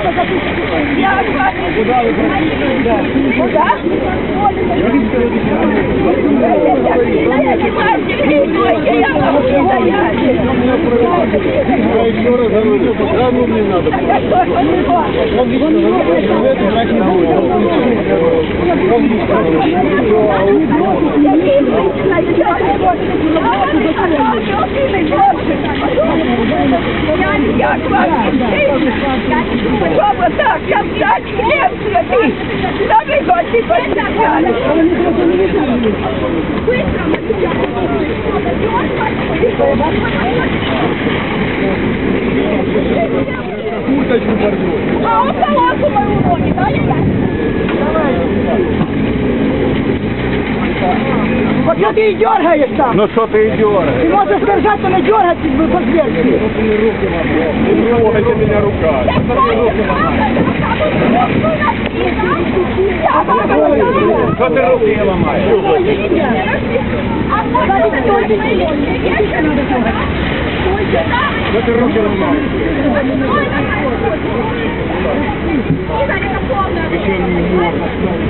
Я Куда вы Куда? Я не знаю, я могу стоять. Я еще раз говорю, охрану мне надо. Я что, что Он лично говорит, что это брать не будет. Он лично Я не Я к вам не Что вы так, я взять хлеб святый. Да вы хотите подняли. Курточку порвет. А он колодку что ты и дергаешь там? Ну что ты идешь? Ты можешь держать, но не дергать, подверг. Не трогайте меня руками. Что ты руки ломаешь? Что ты руки ломаешь? Еще не можно.